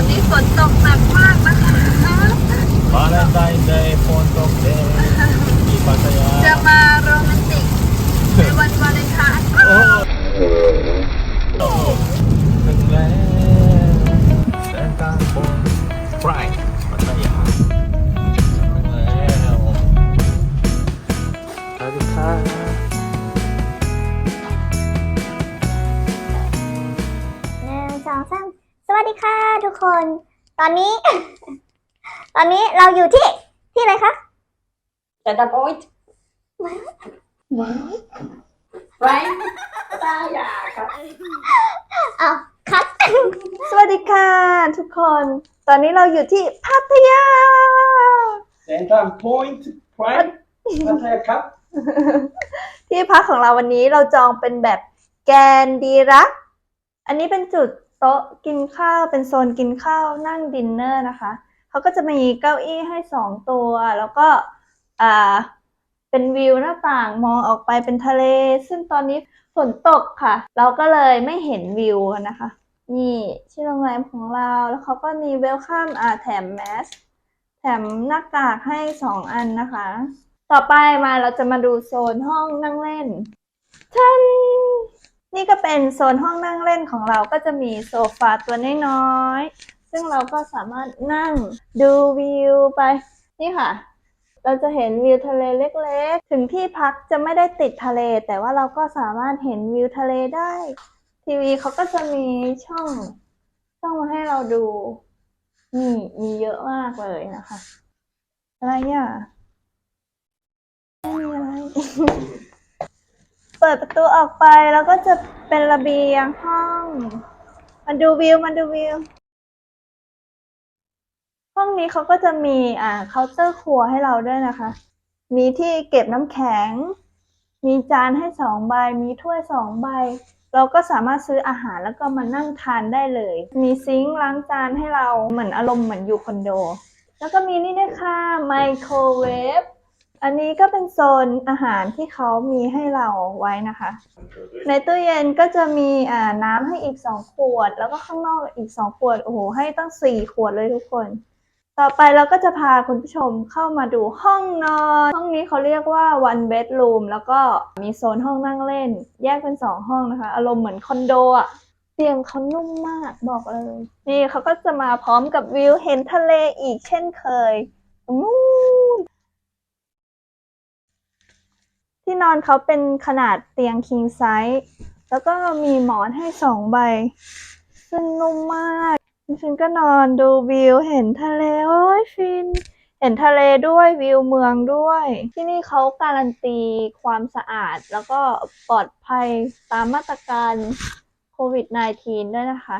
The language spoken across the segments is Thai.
อนนี้ฝนตกหนักมากนะคะวาเลนไทน์เดย์ ค่ะทุกคน ตอนนี้ ตอนนี้เราอยู่ที่ที่ไหนคะแต่ดับโอ๊ยไรตาอยากครับเอาคัด สวัสดีค่ะทุกคน ตอนนี้เราอยู่ที่พัทยาเส้นทาง point prime พัทยาครับ ที่พักของเราวันนี้เราจองเป็นแบบแกนดีรัก อันนี้เป็นจุด โต๊ะกินข้าวเป็นโซนกินข้าวนั่งดินเนอร์นะคะเขาก็จะมีเก้าอี้ให้สองตัว แล้วก็อ่าเป็นวิวหน้าต่างมองออกไปเป็นทะเล ซึ่งตอนนี้ฝนตกค่ะ เราก็เลยไม่เห็นวิวนะคะ นี่ที่โรงแรมของเราแล้วเขาก็มีเวลคัมอ่าแถมแมสแถมหน้ากากให้สองอันนะคะ ต่อไปมาเราจะมาดูโซนห้องนั่งเล่นทัน นี่ก็เป็นโซนห้องนั่งเล่นของเราก็จะมีโซฟาตัวน้อยๆ ซึ่งเราก็สามารถนั่งดูวิวไป นี่ค่ะ เราจะเห็นวิวทะเลเล็กๆ ถึงที่พักจะไม่ได้ติดทะเล แต่ว่าเราก็สามารถเห็นวิวทะเลได้ ทีวีเขาก็จะมีช่อง ช่องมาให้เราดู นี่มีเยอะมากเลยนะคะ อะไรอะไม่มีอะไร เปิดประตูออกไปแล้วก็จะเป็นระเบียงห้องมาดูวิวมาดูวิว ห้องนี้เขาก็จะมีอ่าเคาน์เตอร์ครัวให้เราด้วยนะคะ มีที่เก็บน้ำแข็ง มีจานให้สองใบ มีถ้วยสองใบ เราก็สามารถซื้ออาหารแล้วก็มานั่งทานได้เลย มีซิงค์ล้างจานให้เราเหมือนอารมณ์เหมือนอยู่คอนโด แล้วก็มีนี่ด้วยค่ะไมโครเวฟ อันนี้ก็เป็นโซนอาหารที่เขามีให้เราไว้นะคะ ในตู้เย็นก็จะมีอ่าน้ำให้อีกสองขวด แล้วก็ข้างนอกอีกสองขวด โอ้โห ให้ตั้งสี่ขวดเลยทุกคน ต่อไปเราก็จะพาคุณผู้ชมเข้ามาดูห้องนอน ห้องนี้เขาเรียกว่า one bedroom แล้วก็มีโซนห้องนั่งเล่น แยกเป็นสองห้องนะคะ อารมณ์เหมือนคอนโดอะเตียงเขานุ่มมากบอกเลย นี่เขาก็จะมาพร้อมกับวิวเห็นทะเลอีกเช่นเคยอู้ ที่นอนเขาเป็นขนาดเตียง king size แล้วก็มีหมอนให้สองใบ ซึ่งนุ่มมากฉันก็นอนดูวิวเห็นทะเล โอ้ยฟิน เห็นทะเลด้วยวิวเมืองด้วย ที่นี่เขาการันตีความสะอาด แล้วก็ปลอดภัยตามมาตรการโควิด -19 ด้วยนะคะ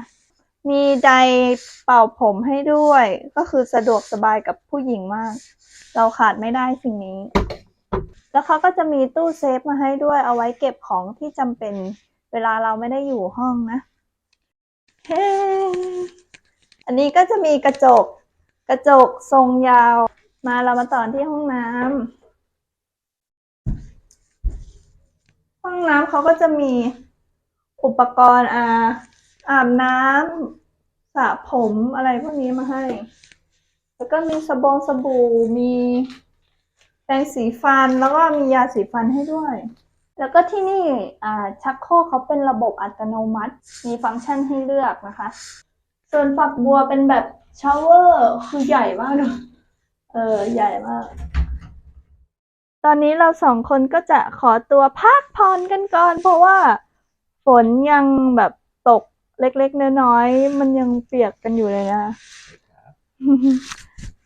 มีไดร์เป่าผมให้ด้วย ก็คือสะดวกสบายกับผู้หญิงมาก เราขาดไม่ได้สิ่งนี้ แล้วเขาก็จะมีตู้เซฟมาให้ด้วยเอาไว้เก็บของที่จำเป็นเวลาเราไม่ได้อยู่ห้องนะเฮ้อันนี้ก็จะมีกระจก กระจกทรงยาว มาเรามาต่อที่ห้องน้ำห้องน้ำเขาก็จะมีอุปกรณ์อาอาบน้ำสระผมอะไรพวกนี้มาให้ แล้วก็มีสบงสบู่มี ปรงสีฟันแล้วก็มียาสีฟันให้ด้วย แล้วก็ที่นี่ชักโครกเขาเป็นระบบอัตโนมัติ มีฟังก์ชันให้เลือกนะคะ ส่วนฝักบัวเป็นแบบชาวเวอร์คือใหญ่มากเลยเออใหญ่มาก ตอนนี้เราสองคนก็จะขอตัวพักผ่อนกันก่อน เพราะว่าฝนยังแบบตกเล็กๆน้อยๆมันยังเปียกกันอยู่เลยนะ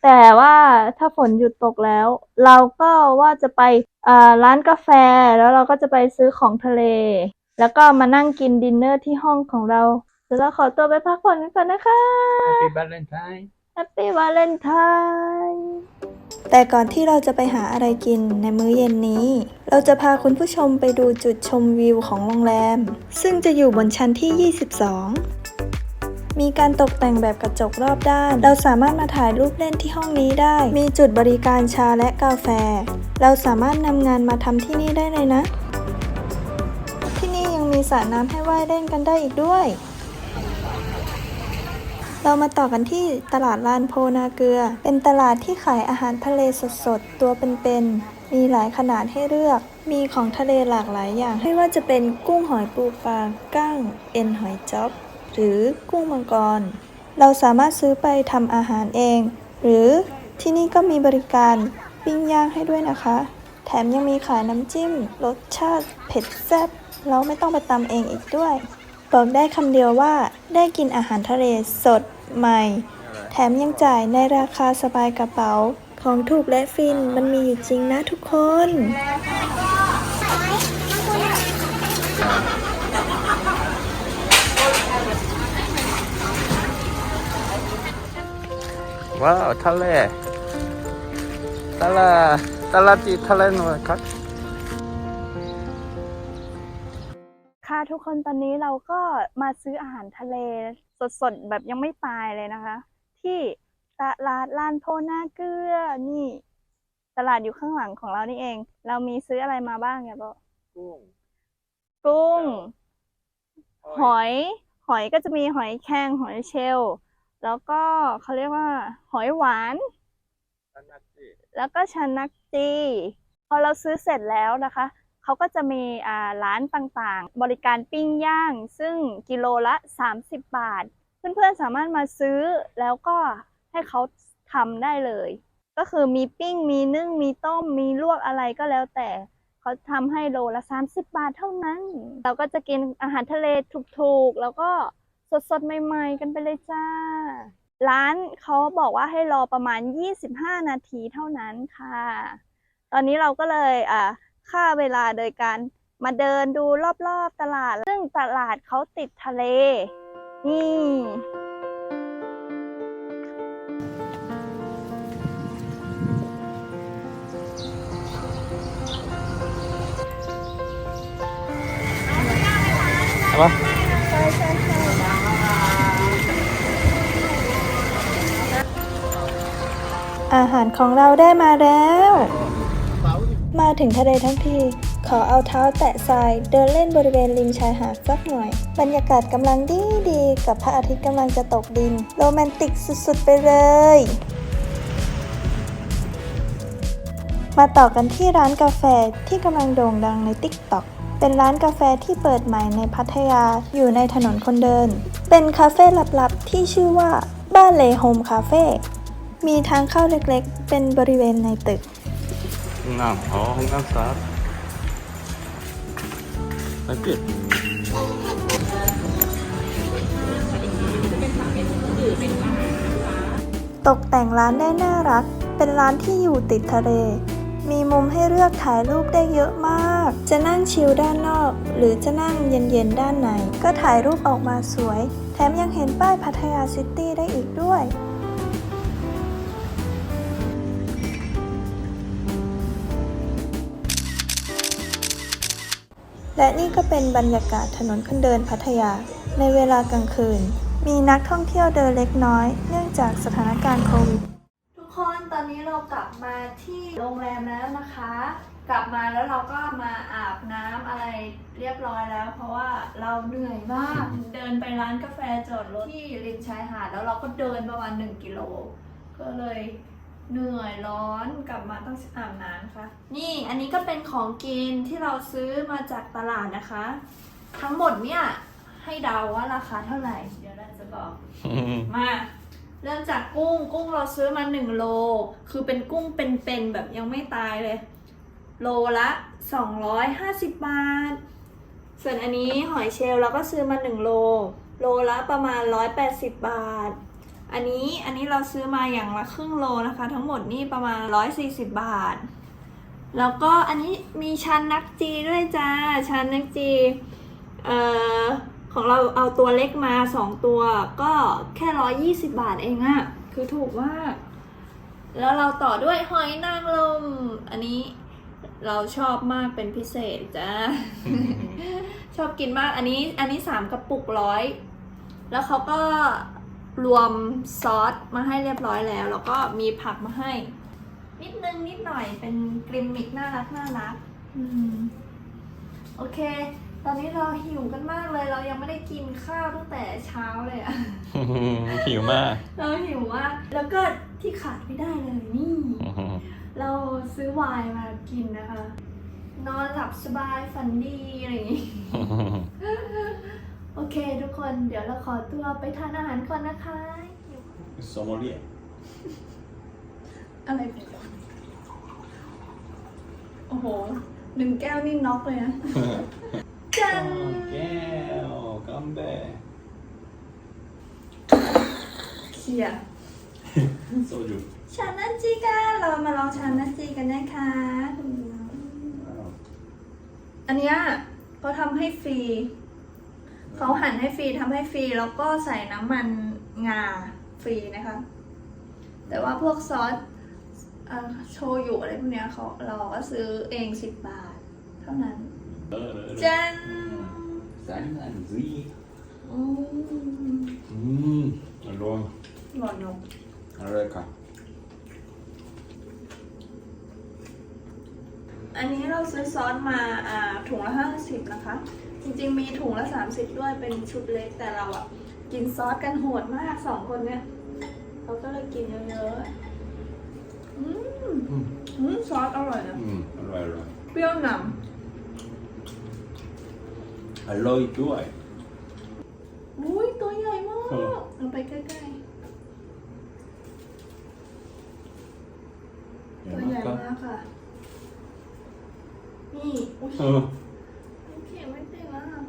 แต่ว่าถ้าฝนหยุดตกแล้ว เราก็ว่าจะไปอ่าร้านกาแฟแล้วเราก็จะไปซื้อของทะเล แล้วก็มานั่งกินดินเนอร์ที่ห้องของเราเดี๋ยวเราขอตัวไปพักผ่อนกันก่อนนะคะ Happy Valentine Happy Valentine แต่ก่อนที่เราจะไปหาอะไรกินในมื้อเย็นนี้ เราจะพาคุณผู้ชมไปดูจุดชมวิวของโรงแรม ซึ่งจะอยู่บนชั้นที่ 22 มีการตกแต่งแบบกระจกรอบด้าน เราสามารถมาถ่ายรูปเล่นที่ห้องนี้ได้ มีจุดบริการชาและกาแฟ เราสามารถนำงานมาทำที่นี่ได้เลยนะ ที่นี่ยังมีสระน้ำให้ว่ายเล่นกันได้อีกด้วย เรามาต่อกันที่ตลาดลานโพนาเกลือ เป็นตลาดที่ขายอาหารทะเลสดๆ ตัวเป็นๆ มีหลายขนาดให้เลือกมีของทะเลหลากหลายอย่าง ไม่ว่าจะเป็นกุ้งหอยปูปลา กั้ง เอ็นหอยจ๊อบ หรือกุ้งมังกร เราสามารถซื้อไปทำอาหารเอง หรือที่นี่ก็มีบริการปิ้งย่างให้ด้วยนะคะ แถมยังมีขายน้ำจิ้ม รสชาติเผ็ดแซ่บเราไม่ต้องไปตำเองอีกด้วย บอกได้คำเดียวว่าได้กินอาหารทะเลสดใหม่ แถมยังจ่ายในราคาสบายกระเป๋าของถูกและฟินมันมีอยู่จริงนะทุกคน ว้าวทะเลตลาดตลาดที่ทะเลหน่อยครับ ค่ะทุกคนตอนนี้เราก็มาซื้ออาหารทะเลสดๆ แบบยังไม่ตายเลยนะคะ ที่ตลาดลานโพนาเกลือนี่ตลาดอยู่ข้างหลังของเรานี่เอง เรามีซื้ออะไรมาบ้างเนี่ยบอกกุ้ง กุ้ง หอย หอยก็จะมีหอยแครงหอยเชลล์ แล้วก็เขาเรียกว่า หอยหวานตลาดที่แล้วก็ชานักจีพอเราซื้อเสร็จแล้วนะคะเขาก็จะมีอ่าร้านต่างๆ บริการปิ้งย่าง ซึ่งกิโลละ 30 บาท เพื่อนๆสามารถมาซื้อแล้วก็ให้เขาทำได้เลย ก็คือมีปิ้งมีนึ่งมีต้มมีลวกอะไรก็แล้วแต่เขาทำให้โลละ 30 บาทเท่านั้น เราก็จะกินอาหารทะเลถูกๆ แล้วก็ สดๆ ใหม่ ๆ กันไปเลยจ้า ร้านเขาบอกว่าให้รอประมาณ 25 นาทีเท่านั้นค่ะ ตอนนี้เราก็เลยอ่าค่าเวลาโดยการมาเดินดูรอบๆตลาด ซึ่งตลาดเขาติดทะเล นี่เอารของเราได้มาแล้ว มาถึงทะเลทั้งทีขอเอาเท้าแตะทรายเดินเล่นบริเวณริมชายหาดสักหน่อย บรรยากาศกำลังดีดีกับพระอาทิตย์กำลังจะตกดิน โรแมนติกสุดๆไปเลย มาต่อกันที่ร้านกาแฟที่กำลังโด่งดังใน TikTok เป็นร้านกาแฟที่เปิดใหม่ในพัทยาอยู่ในถนนคนเดิน เป็นคาเฟ่ลับๆที่ชื่อว่าบ้านเลโฮมคาเฟ่ มีทางเข้าเล็กๆ เป็นบริเวณในตึก ห้องน้ำอ๋อห้องน้ำสะอาดโอเคตกแต่งร้านได้น่ารัก เป็นร้านที่อยู่ติดทะเล มีมุมให้เลือกถ่ายรูปได้เยอะมาก จะนั่งชิลด้านนอก หรือจะนั่งเย็นๆด้านใน ก็ถ่ายรูปออกมาสวย แถมยังเห็นป้ายพัทยาซิตี้ได้อีกด้วย และนี่ก็เป็นบรรยากาศถนนคนเดินพัทยา ในเวลากลางคืน มีนักท่องเที่ยวเดินเล็กน้อย เนื่องจากสถานการณ์โควิดทุกคนตอนนี้เรากลับมาที่โรงแรมแล้วนะคะ กลับมาแล้วเราก็มาอาบน้ำอะไรเรียบร้อยแล้ว เพราะว่าเราเหนื่อยมากเดินไปร้านกาแฟจอดรถที่ริมชายหาดแล้วเราก็เดินประมาณ1กิโลก็เลย เหนื่อยร้อนกลับมาต้องอาบน้ำค่ะนี่อันนี้ก็เป็นของกินที่เราซื้อมาจากตลาดนะคะ ทั้งหมดเนี่ยให้เดาว่าราคาเท่าไหร่ เดี๋ยวเราจะบอก มา เริ่มจากกุ้ง กุ้งเราซื้อมาหนึ่งโล คือเป็นกุ้งเป็นๆแบบยังไม่ตายเลย โลละสองร้อยห้าสิบบาท ส่วนอันนี้หอยเชลล์เราก็ซื้อมาหนึ่งโล โลละประมาณร้อยแปดสิบบาท อันนี้อันนี้เราซื้อมาอย่างละครึ่งโลนะคะ ทั้งหมดนี่ประมาณร้อยสี่สิบบาท แล้วก็อันนี้มีชันนักจีด้วยจ้าชันนักจีเอ่อของเราเอาตัวเล็กมาสองตัวก็แค่ร้อยยี่สิบาทเองอะคือถูกมาก แล้วเราต่อด้วยหอยนางรมอันนี้เราชอบมากเป็นพิเศษจ้าชอบกินมากอันนี้อันนี้สามกระปุกร้อย แล้วเขาก็ รวมซอสมาให้เรียบร้อยแล้ว แล้วก็มีผักมาให้ นิดนึงนิดหน่อยเป็นกริมมิกน่ารักน่ารักอืมโอเค ตอนนี้เราหิวกันมากเลย เรายังไม่ได้กินข้าวตั้งแต่เช้าเลยอะ หิวมากเราหิวมากแล้วก็ที่ขาดไม่ได้เลยนี่ เราซื้อไวน์มากินนะคะ นอนหลับสบายฝันดีอะไรอย่างงี้ โอเคทุกคนเดี๋ยวเราขอตัวไปทานอาหารก่อนนะคะ Sommelier อะไรเป็นโอ้โหหนึ่งแก้วนี่น็อกเลยนะ จันแก้วกัมเบ้เชียร์โซจูชานาจิกันเรามาลองชานาจิกันนะคะอันเนี้ยเขาทำให้ฟรี เขาหั่นให้ฟรีทำให้ฟรีแล้วก็ใส่น้ำมันงาฟรีนะคะ แต่ว่าพวกซอสเอ่อโชยุอะไรพวกเนี้ยเขาเราก็ซื้อเองสิบบาท เท่านั้นจันสันอันซีอืมอืมอร่อยหลอนนกอร่อยค่ะอันนี้เราซื้อซอสมาอ่าถุงละห้าสิบนะคะ จริงๆ มีถุงละสามสิบด้วยเป็นชุดเล็กแต่เราอะ กินซอสกันโหดมากสองคนเนี้ยเราก็เลยกินเยอะๆอืมอืมซอสอร่อยนะอืมอร่อยอร่อยเปรี้ยวหนอร่อยด้วยำอุ้ยตัวใหญ่มากเออ เอาไปใกล้ๆ ตัวใหญ่มากค่ะ นี่อุ้ยเออ เขียนไม่ติดแล้วอะ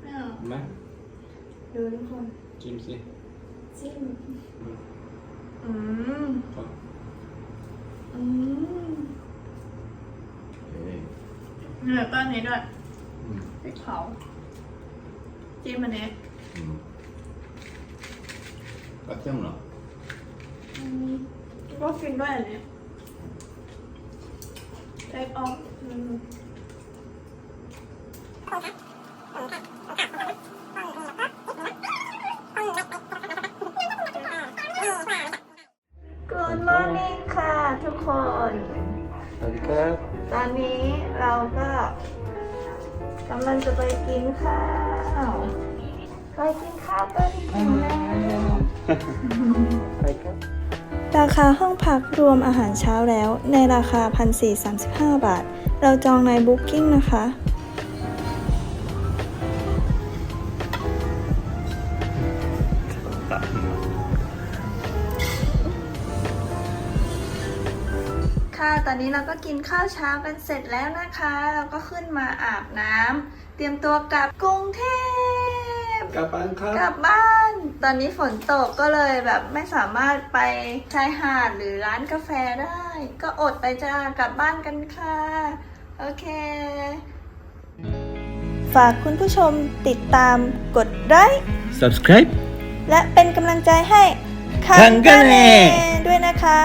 ไม่เอา แม่ ดูทุก คน จิ้มสิจิ้ม อืมอืมเอ้ยเนี่ยก็อันนี้ด้วยอืมพริกเผาจิ้มอันนี้อืมกระเทียมเหรออืมก็กินด้วยอันนี้เทคออฟกู ไปกินข้าวไปกินข้าวกันถึงแล้วไปครับราคาห้องพักรวมอาหารเช้าแล้ว ในราคา 1,435 บาท เราจองใน Booking นะคะค่ะ ตอนนี้เราก็กินข้าวเช้ากันเสร็จแล้วนะคะ เราก็ขึ้นมาอาบน้ำ เตรียมตัวกลับกรุงเทพกลับบ้านครับ กลับบ้าน ตอนนี้ฝนตกก็เลยแบบไม่สามารถไปชายหาดหรือร้านกาแฟได้ ก็อดไปจ้ากลับบ้านกันค่ะ โอเค ฝากคุณผู้ชมติดตามกดไลค์ subscribe และเป็นกำลังใจให้คัคังกะเน่ด้วยนะคะ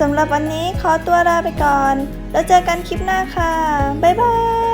สำหรับวันนี้ขอตัวลาไปก่อน แล้วเจอกันคลิปหน้าค่ะ บ๊ายบาย